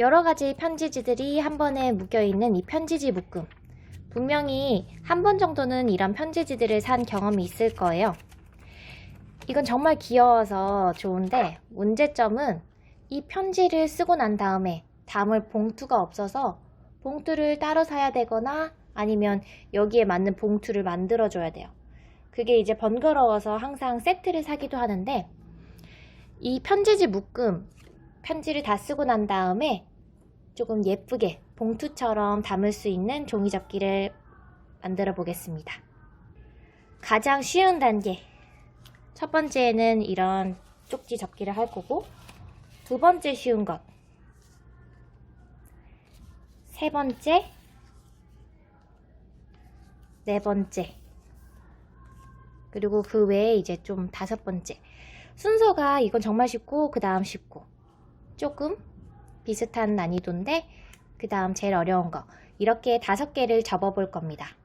여러 가지 편지지들이 한 번에 묶여 있는 이 편지지 묶음. 분명히 한 번 정도는 이런 편지지들을 산 경험이 있을 거예요. 이건 정말 귀여워서 좋은데 문제점은 이 편지를 쓰고 난 다음에 담을 봉투가 없어서 봉투를 따로 사야 되거나 아니면 여기에 맞는 봉투를 만들어줘야 돼요. 그게 이제 번거로워서 항상 세트를 사기도 하는데 이 편지지 묶음 편지를 다 쓰고 난 다음에 조금 예쁘게 봉투처럼 담을 수 있는 종이 접기를 만들어 보겠습니다. 가장 쉬운 단계. 첫 번째는 이런 쪽지 접기를 할 거고, 두 번째 쉬운 것. 세 번째. 네 번째. 그리고 그 외에 이제 좀 다섯 번째. 순서가 이건 정말 쉽고, 그 다음 쉽고. 조금 비슷한 난이도인데 그 다음 제일 어려운 거 이렇게 다섯 개를 접어 볼 겁니다.